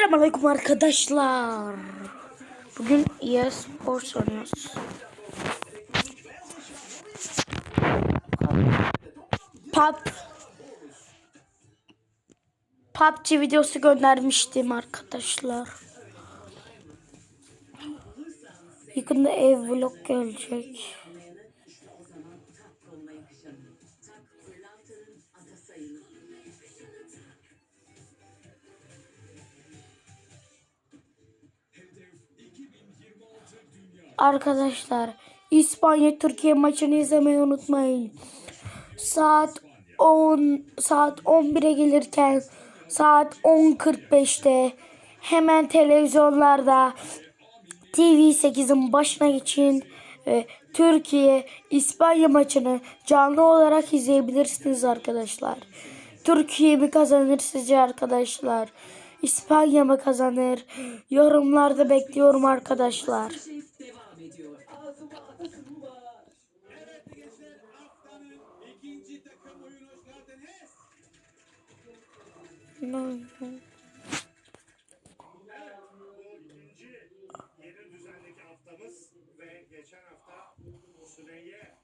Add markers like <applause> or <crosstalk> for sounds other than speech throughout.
Selamünaleyküm arkadaşlar. Bugün EA Sports oynuyoruz. Pub PUBG videosu göndermiştim arkadaşlar. Yakında ev vlog gelecek. Arkadaşlar İspanya Türkiye maçını izlemeyi unutmayın. Saat 10 saat 11'e gelirken saat 10.45'te hemen televizyonlarda TV8'in başına geçin ve Türkiye İspanya maçını canlı olarak izleyebilirsiniz arkadaşlar. Türkiye mi kazanır sizce arkadaşlar? İspanya mı kazanır? Yorumlarda bekliyorum arkadaşlar. Yeni düzenleki haftamız ve geçen hafta Süreyye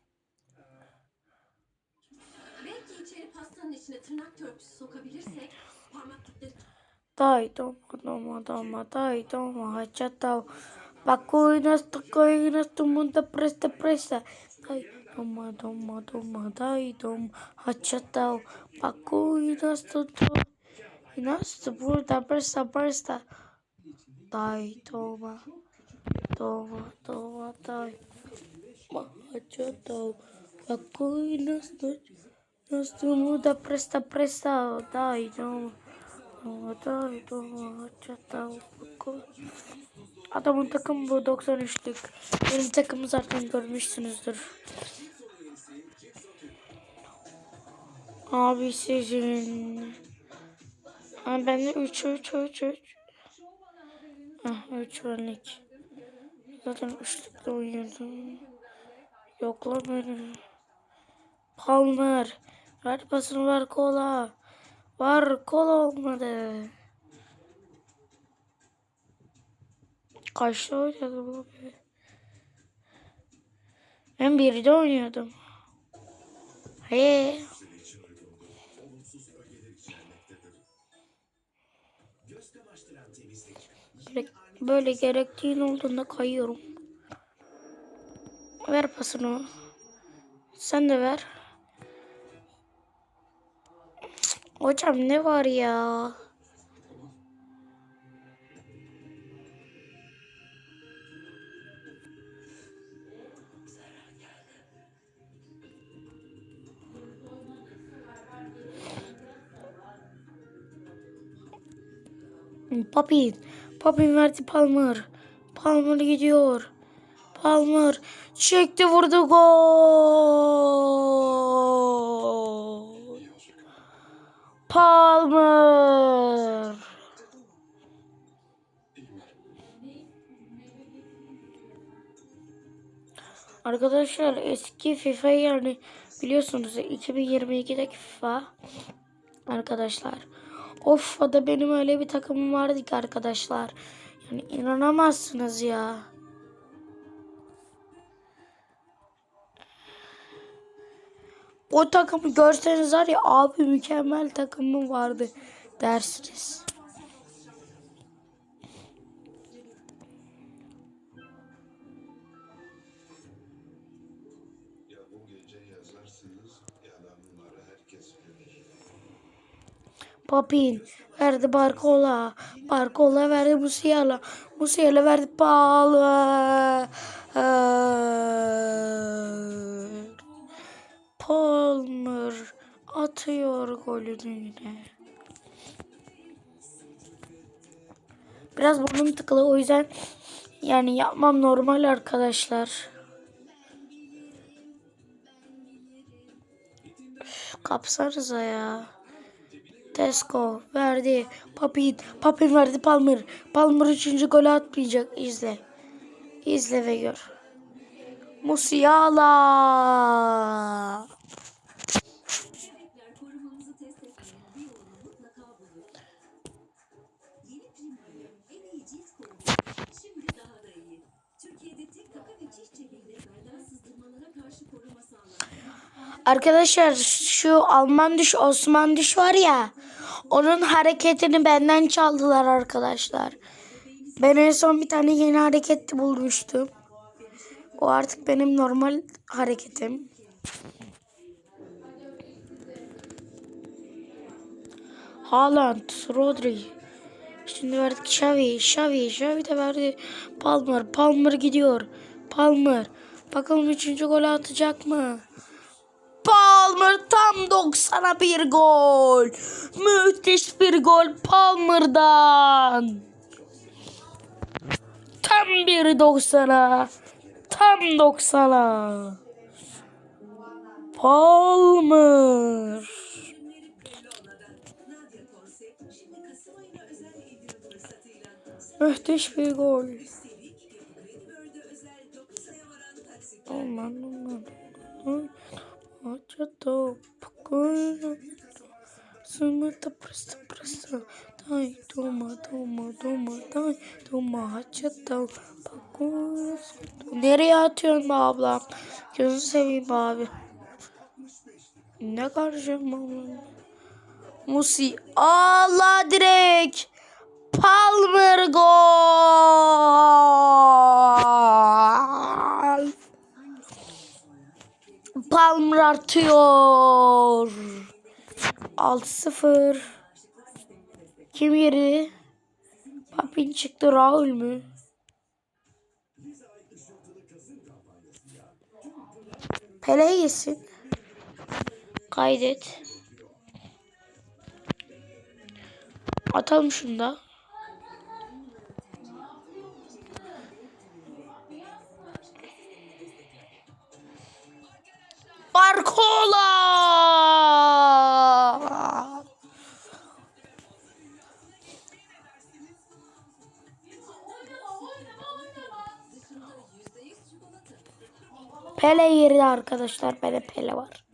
Belki içeri pastanın içine tırnak törpüsü sokabilirsek parmaklıkta Dai domo domo domo dai domo hacatao Bakuinas tukuinas tumunda presta presta Dai domo domo domo dai domo hacatao Bakuinas tutu Inas burada presta presta Dai domo domo domo dai Hacatao Bakuinas tutu Inas tumunda presta presta Dai domo Adamın takımı bu 93'lük. Benim takımı zaten görmüşsünüzdür. Abi sizin. Ha, ben de 3 3 3 3. Ah 3 örnek. Zaten üçlükle oynuyordum. Yok lan beni. Palmer. Ver pasını ver kola. Var kol olmadı. Kaçta oynadım be? Ben birde oynuyordum. He. Böyle gerektiğin olduğunda kayıyorum. Ver pasını. Sen de ver. Hocam ne var ya? Papin. Papin verdi Palmer. Palmer gidiyor. Palmer çekti vurdu gol. Palmer. Arkadaşlar eski FIFA yani biliyorsunuz 2022'deki FIFA arkadaşlar. O FIFA'da benim öyle bir takımım vardı ki arkadaşlar. Yani inanamazsınız ya. O takımı görseniz var ya abi mükemmel takımım vardı dersiniz. Ya bu gece yazarsınız ya da bunları herkes görür. Papin verdi Barcola. Barcola verdi Musiala. Musiala verdi Palmer. Palmer atıyor golünü yine. Biraz burnum tıkalı o yüzden yani yapmam normal arkadaşlar. Üf, kapsanıza ya. Tesco verdi. Papin. Papin verdi Palmer. Palmer üçüncü golü atmayacak. İzle. İzle ve gör. Musiala. Arkadaşlar şu Alman düş Osman düş var ya. Onun hareketini benden çaldılar arkadaşlar. Ben en son bir tane yeni hareket bulmuştum. O artık benim normal hareketim. Haaland, Rodri. Şimdi verdik Xavi, Xavi, Xavi de verdi. Palmer, Palmer gidiyor. Palmer. Bakalım üçüncü golü atacak mı? Palmer tam 90'a bir gol. Müthiş bir gol Palmer'dan. Tam bir 90'a. Tam 90'a. Palmer. Müthiş bir gol. Aman aman. Maça top. Gol. Sımırta presta presta. Dai toma toma toma dai toma haça top. Nereye atıyorsun be ablam? Gözünü seveyim abi. Ne karışım ablam? Musi. Allah direkt. Palmer. Palmer artıyor. 6-0. Kim yeri? Papin çıktı Raul mü? Pele yesin. Kaydet. Atalım şunu da. Barcola! Pele yeri arkadaşlar. Pele Pele var.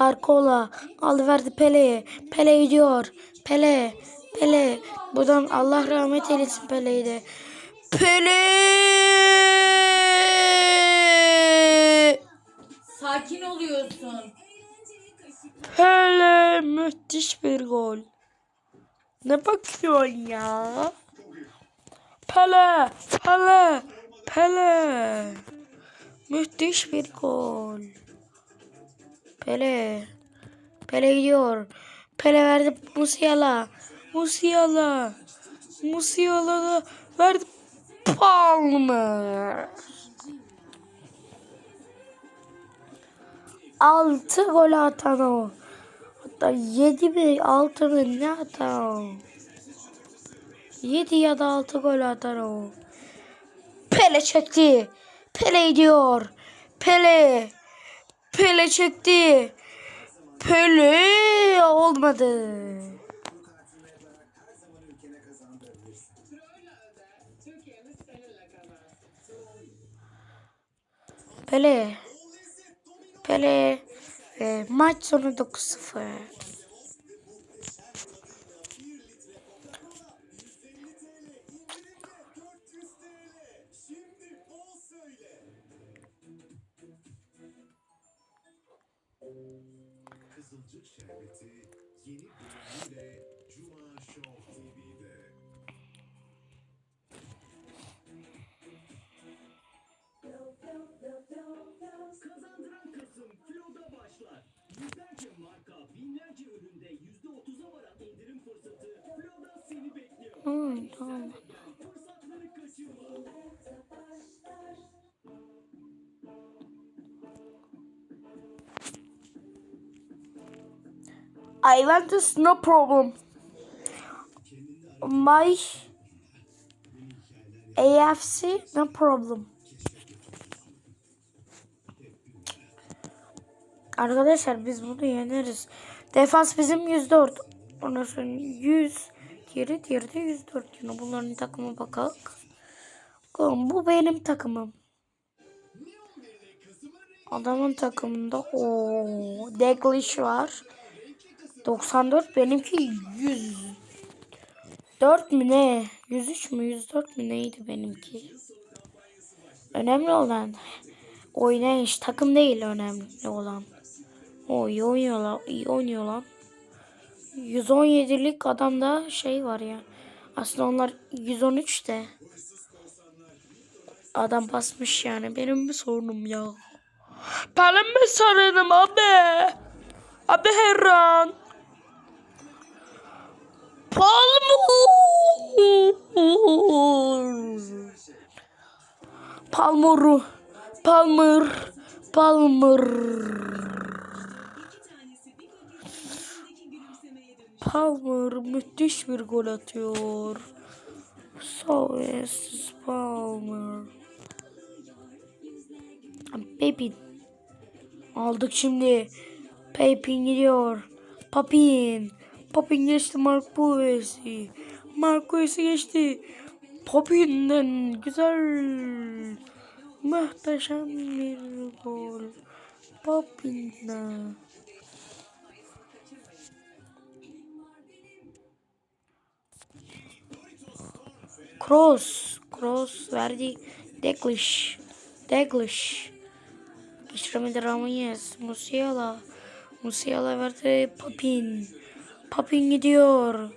Barcola aldı verdi Pele'ye. Pele gidiyor. Pele. Pele. Buradan Allah rahmet eylesin Pele'yi de. Pele. Sakin oluyorsun. Pele müthiş bir gol. Ne bakıyorsun ya? Pele, Pele, Pele. Müthiş bir gol. Pele. Pele gidiyor. Pele verdi Musiala. Musiala. Musiala da verdi Palmer. 6 gol atan o. Hatta 7 mi 6 mı ne atan o. 7 ya da 6 gol atan o. Pele çekti. Pele gidiyor. Pele. Pele çekti. Pele olmadı. Pele. Pele ve maç sonu 9-0. I want this no problem. My AFC no problem. Arkadaşlar biz bunu yeneriz. Defans bizim 104. Ondan sonra 100 geri diğeri de 104. Yani bunların takımı bakalım. Bu benim takımım. Adamın takımında o Daglish var. 94 benimki 104 mü ne? 103 mü 104 mü neydi benimki? Önemli olan Oynayış takım değil önemli olan. O iyi oynuyorlar. iyi oynuyor lan. 117'lik adamda şey var ya. Aslında onlar 113 de. Adam basmış yani. Benim mi sorunum ya? Benim mi sorunum abi? Abi Herran. Palmur. Palmur. Palmer. Palmer. Palmer müthiş bir gol atıyor. Soğuksuz Palmer. Pepin. Aldık şimdi. Pepin gidiyor. Papin. Papin geçti Mark Buesi. Mark Buesi geçti. Papin'den güzel. Muhteşem bir gol. Papin'den. Cross. Cross verdi. Dekliş. Dekliş. Geçiremedi Ramirez. Musiala. Musiala verdi Papin. Papin gidiyor.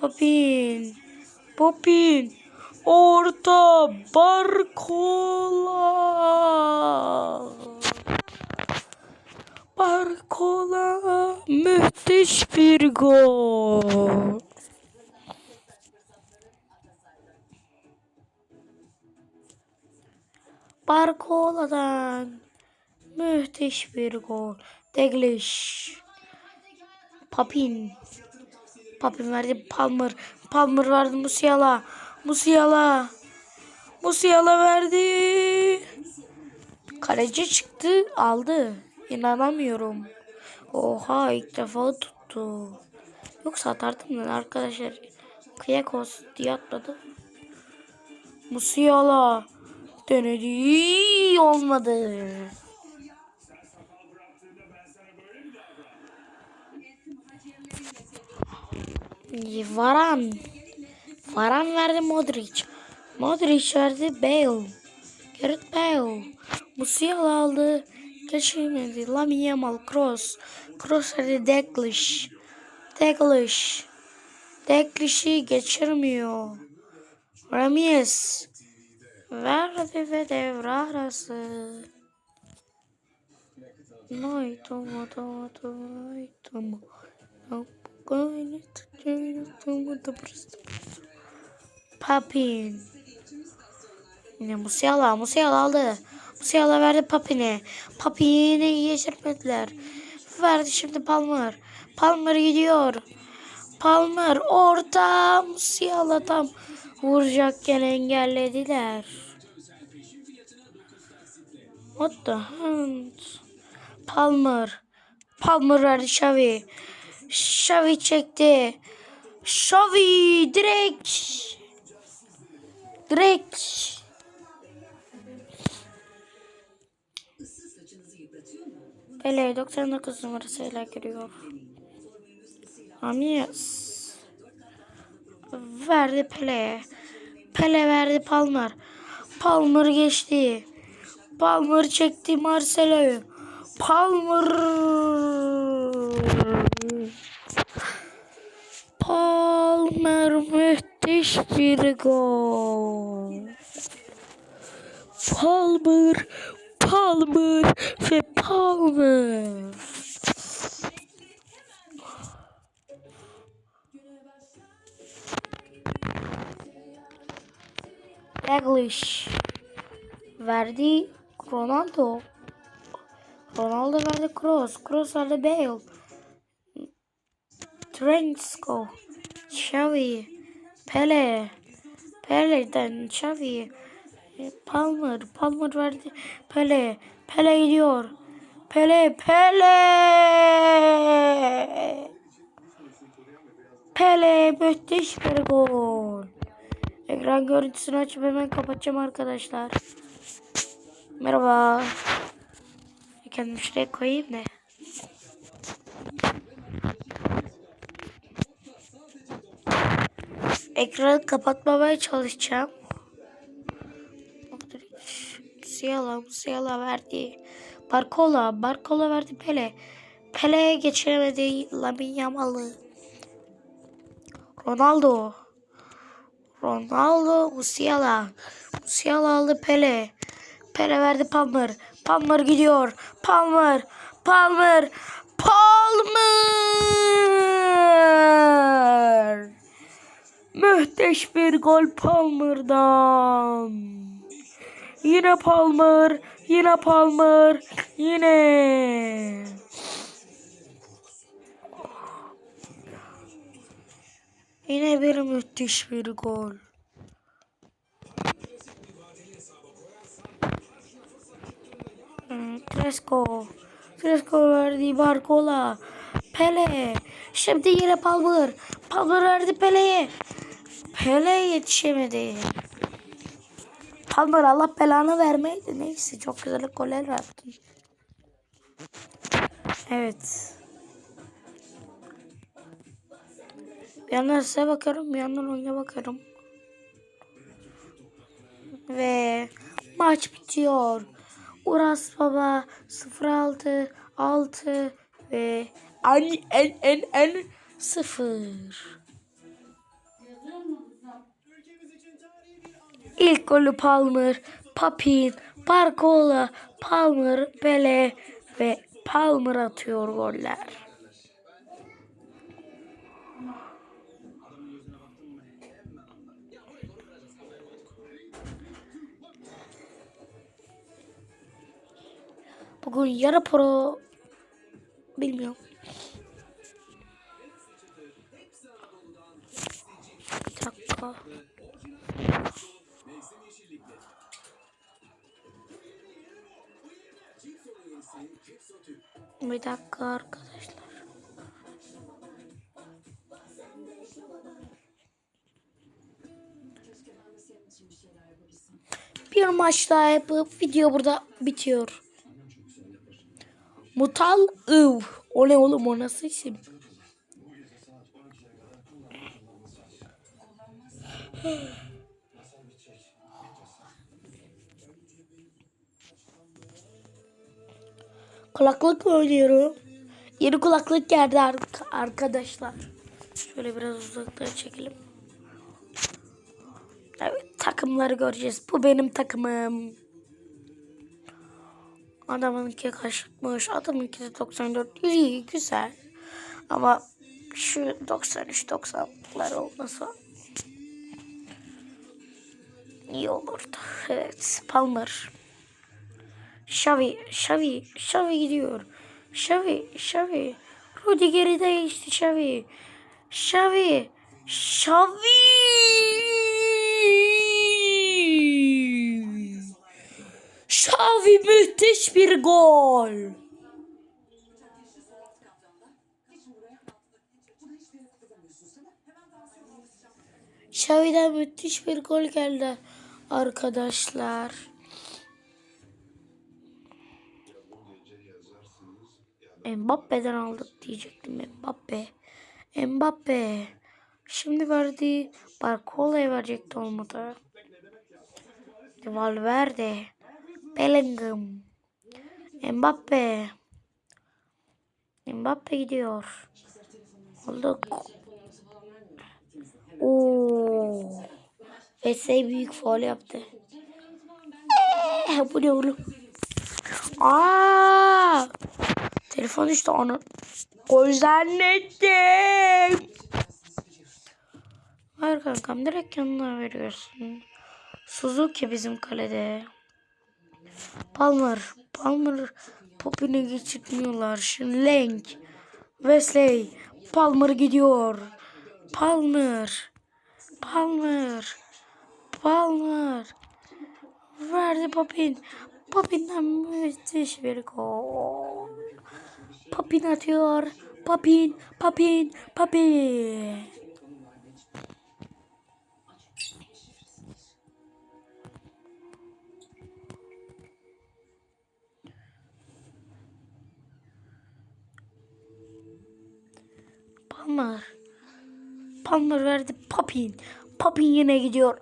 Papin. Papin. Orta. Barcola. Barcola. Müthiş bir gol. Barcola'dan müthiş bir gol. Deglish. Papin. Papin verdi Palmer. Palmer verdi Musiala. Musiala. Musiala verdi. Kaleci çıktı aldı. İnanamıyorum. Oha ilk defa tuttu. Yoksa atardım ben arkadaşlar. Kıyakos diye atladı. Musiala. Denedi olmadı. Varan. Varan verdi Modric. Modric verdi Bale. Gareth Bale. Musiala aldı. Geçirmedi. Lamine Yamal. Cross. Cross verdi Deklish. Deklish. Deklish'i geçirmiyor. Ramirez. Verdi ve devre arası. Nay tomo tomo tomo tomo. Tutuyla tomo da burası. Papin. Yine Musiala. Musiala aldı. Musiala verdi Papin'e. Papin'i geçirmediler. Verdi şimdi Palmer. Palmer gidiyor. Palmer orta. Musiala tam vuracakken engellediler. What the hand? Palmer. Palmer verdi Xavi. Xavi çekti. Xavi direkt. Direkt. Pele 99 numarasıyla giriyor. Ramirez. Verdi Pele. Pele verdi Palmer. Palmer geçti. Palmer çekti Marcelo'yu. Palmer. Palmer müthiş bir gol. Palmer, Palmer ve Palmer. English verdi Ronaldo. Ronaldo verdi Kroos. Kroos verdi Bale. Trensko. Xavi. Pele. Pele'den Xavi. Palmer. Palmer verdi. Pele. Pele gidiyor. Pele. Pele. Pele müthiş bir gol. Ekran görüntüsünü açıp hemen kapatacağım arkadaşlar. Merhaba. Kendimi şuraya koyayım da. Ekranı kapatmamaya çalışacağım. Musiala, Musiala verdi. Barcola, Barcola verdi Pele. Pele'ye geçiremedi Lamine Yamal'ı. Ronaldo. Ronaldo, Musiala. Musiala aldı Pele. Pele verdi Palmer. Palmer gidiyor. Palmer. Palmer. Palmer. Müthiş bir gol Palmer'dan. Yine Palmer. Yine Palmer. Yine. Yine bir müthiş bir gol. Hmm, Cresco. Cresco verdi Barcola. Pele. Şimdi yine Palmer. Palmer verdi Pele'ye. Pele yetişemedi. Palmer Allah belanı vermeydi. Neyse çok güzel goller yaptın. Evet. Bir yandan size bakıyorum, bir yandan oyuna bakıyorum. Ve maç bitiyor. Uras Baba 0-6, 6 ve en en en en 0. İlk golü Palmer, Papin, Barcola, Palmer, Pele ve Palmer atıyor goller. Bugün yarı pro bilmiyorum. Bir dakika. Bir dakika arkadaşlar. Bir maç daha yapıp video burada bitiyor. Mutal Iv. O ne oğlum o nasıl isim? <gasps> <laughs> Kulaklık oynuyorum? Yeni kulaklık geldi ar- arkadaşlar. Şöyle biraz uzaktan çekelim. Evet takımları göreceğiz. Bu benim takımım. Adamınki kaşıkmış. Adamınki de 94. İyi güzel. Ama şu 93-90'lar olmasa iyi olurdu. Evet. Palmer. Xavi, Xavi, Xavi gidiyor. Xavi, Xavi. Rudiger'i değişti Xavi. Xavi, Xavi. Xavi müthiş bir gol. Xavi'den müthiş bir gol geldi arkadaşlar. Mbappe'den aldık diyecektim Mbappe. Mbappe. Şimdi verdi. Barcola'ya verecekti olmadı. Valverde. Bellingham. Mbappe. Mbappe gidiyor. Oldu. Oo. Vesey büyük faul yaptı. Eee, bu ne oğlum? Aa! Telefon işte onu. Gol zannettim. Hayır kankam direkt yanına veriyorsun. Suzuki bizim kalede. Palmer. Palmer Popin'i geçirtmiyorlar. Şimdi Lenk. Wesley. Palmer gidiyor. Palmer. Palmer. Palmer. Verdi Popin. Popin'den müthiş bir gol. Papin atıyor. Papin, papin, papin. Palmer. Palmer verdi Papin. Papin yine gidiyor.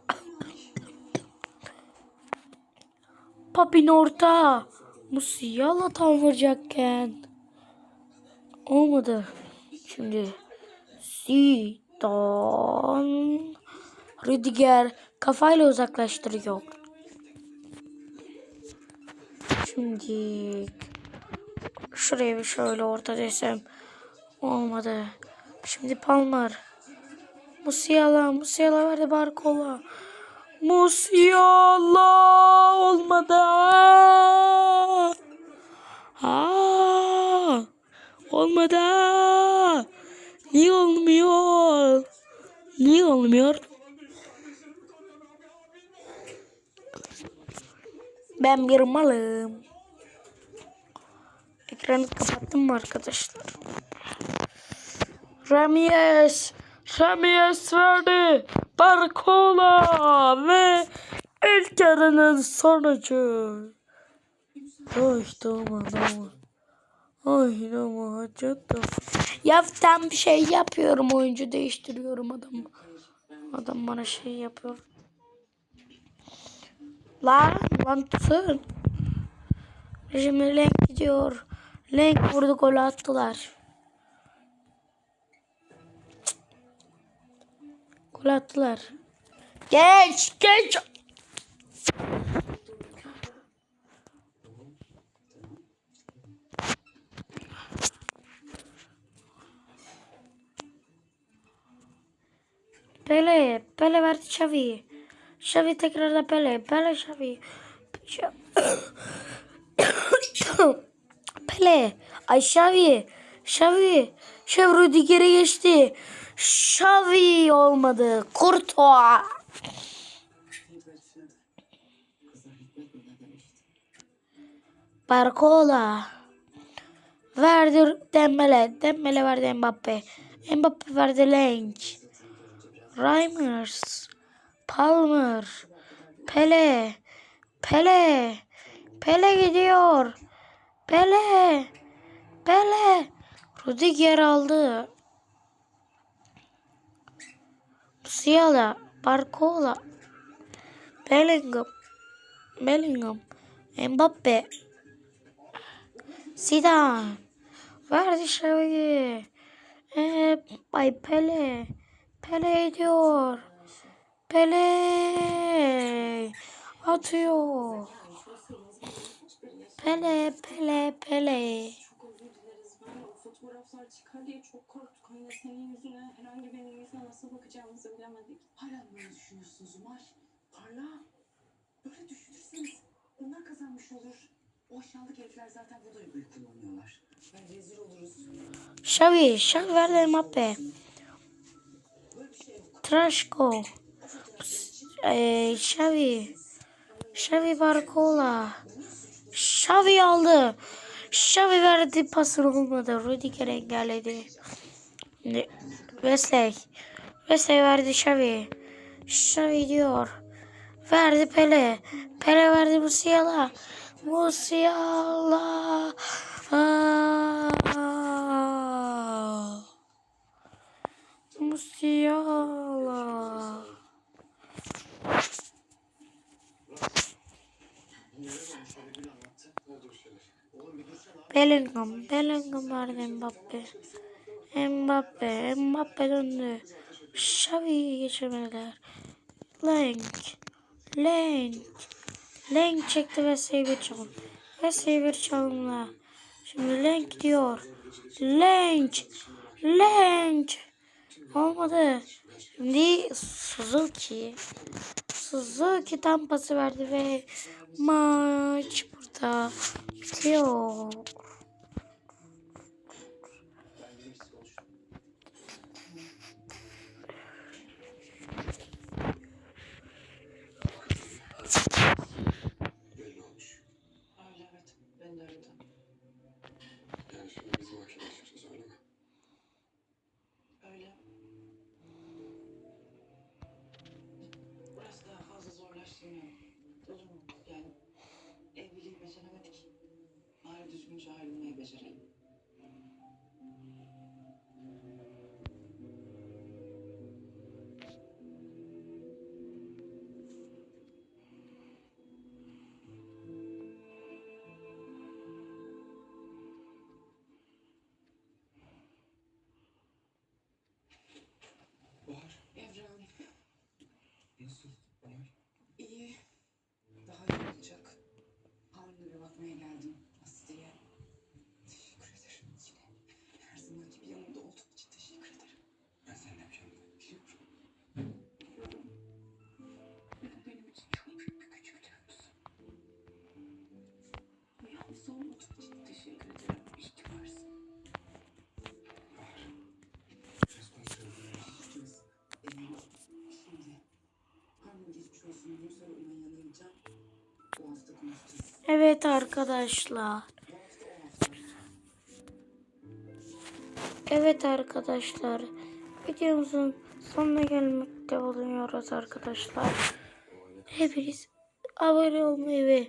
Papin orta. Musiala tam vuracakken. Olmadı. Şimdi Zidane Rüdiger kafayla uzaklaştırıyor. Şimdi şuraya bir şöyle orta desem olmadı. Şimdi Palmer. Musiala, Musiala verdi Barcola. Musiala olmadı. Aa, olmadı. Niye olmuyor? Niye olmuyor? Ben bir malım. Ekranı kapattım mı arkadaşlar? Ramirez. Ramirez verdi. Barcola ve ilk yarının sonucu. Ay tamam tamam. Ay tamam acıdı. Ya tam bir şey yapıyorum oyuncu değiştiriyorum adam. Adam bana şey yapıyor. Lan lan tutun. Şimdi Lenk gidiyor. Lenk vurdu gol attılar. Gol attılar. Geç geç. Pele, Pele verdi Xavi. Xavi tekrar da Pele, Pele Xavi. Xa- <coughs> Pele, ay Xavi, Xavi, Xavi Rüdiger'e geçti. Xavi olmadı. Kurtoğa. Barcola. Verdi Dembele. Dembele verdi Mbappe. Mbappe verdi Lenk. Reimers. Palmer. Pele. Pele. Pele gidiyor. Pele. Pele. Rudiger aldı. Musiala. Barcola. Bellingham. Bellingham. Mbappe. Zidane. Verdi Xavi'ye. Ee, ay Pele. Pele ediyor. Pele. Atıyor. Pele, Pele, Pele. Fotoğraflar çıkar diye çok korktuk. Hani senin yüzüne, herhangi birinin yüzüne nasıl bakacağımızı bilemedik. Hala böyle düşünüyorsunuz Umar. Parla. Böyle düşünürseniz onlar kazanmış olur. O aşağılık herifler zaten bu duyguyu kullanıyorlar. Ben rezil oluruz. Xavi, Xavi verdi Mbappe. Trashko. Ee, Xavi. Xavi Barcola. Xavi aldı. Xavi verdi pasını olmadı. Rüdiger engelledi. Wesley. Wesley verdi Xavi. Xavi diyor. Verdi Pele. Pele verdi Musiala. Musiala. Aa. Musiala. Bellingham, Bellingham verdi Mbappe. Mbappe, Mbappe döndü. Xavi'yi geçirmediler. Lenk, Lenk, Lenk çekti ve bir çalım. Ve bir çalımla. Şimdi Lenk diyor. Lenk, Lenk. Olmadı. Şimdi Suzuki. Suzuki tam pası verdi ve maç burada bitiyor. Evet arkadaşlar. Evet arkadaşlar. Videomuzun sonuna gelmekte bulunuyoruz arkadaşlar. Hepiniz abone olmayı ve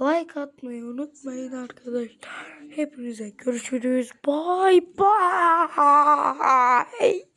like atmayı unutmayın arkadaşlar. Hepinize görüşürüz. Bye bye.